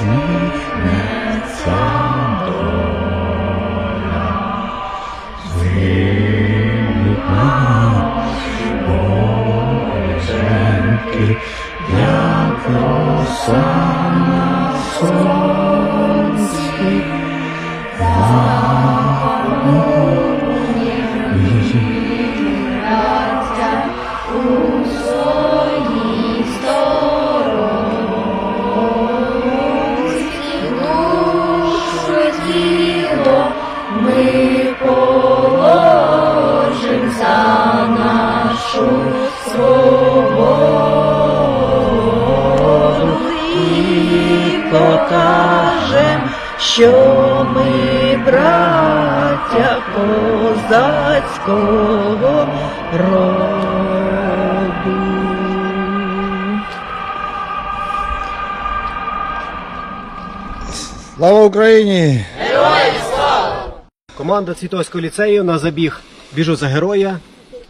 Усміхнеться доля, звільнена Боженки, як роса на сонці, що ми браття козацького роду. Слава Україні! Команда Цвітовського ліцею на забіг біжу за героя.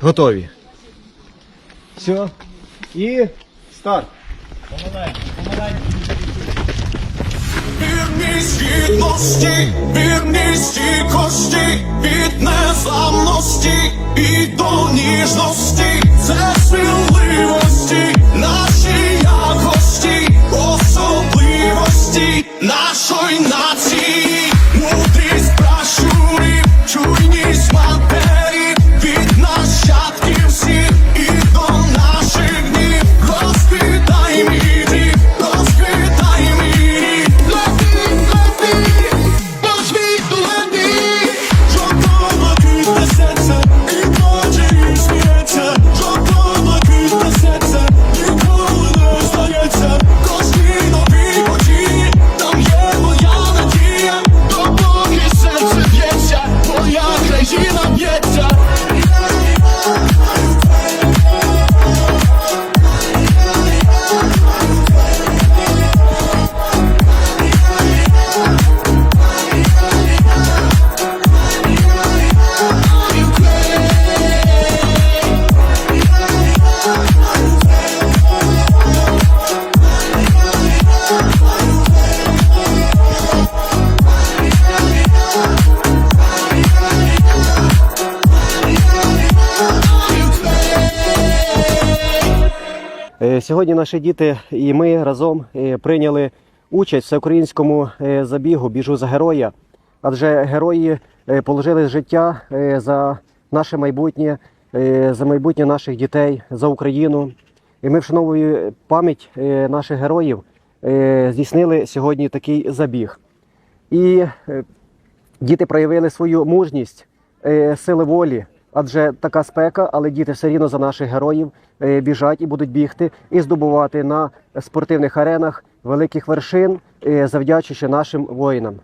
Готові. Все. І старт. Вірність гідності, вірність кості, від незламності і до ніжності, це сміливості, наші якості, особливості нашої нації, let. Сьогодні наші діти і ми разом е, прийняли участь в всеукраїнському е, забігу Біжу за героя. Адже герої е, положили життя е, за наше майбутнє, е, за майбутнє наших дітей, за Україну. І ми, вшановуючи пам'ять е, наших героїв, е, здійснили сьогодні такий забіг. І е, діти проявили свою мужність, е, сили волі. Адже така спека, але діти все рівно за наших героїв е, біжать і будуть бігти і здобувати на спортивних аренах великих вершин, е, завдячуючи нашим воїнам.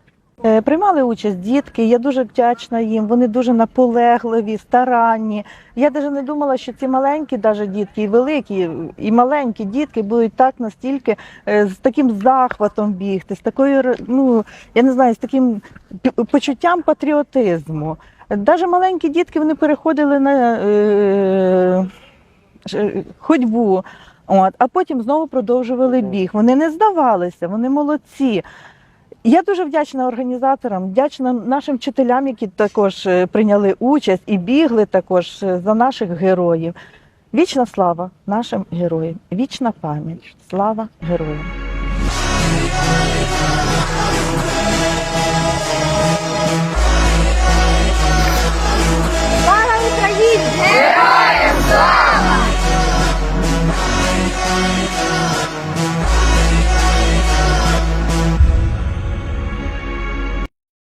Е, Приймали участь дітки, я дуже вдячна їм. Вони дуже наполегливі, старанні. Я навіть не думала, що ці маленькі, навіть дітки, і великі, і маленькі дітки будуть так настільки з таким захватом бігти, з такою ну я не знаю, з таким почуттям патріотизму. Навіть маленькі дітки вони переходили на е, ходьбу. От, а потім знову продовжували біг. Вони не здавалися, вони молодці. Я дуже вдячна організаторам, вдячна нашим вчителям, які також е, прийняли участь і бігли також е, за наших героїв. Вічна слава нашим героям, вічна пам'ять. Слава героям.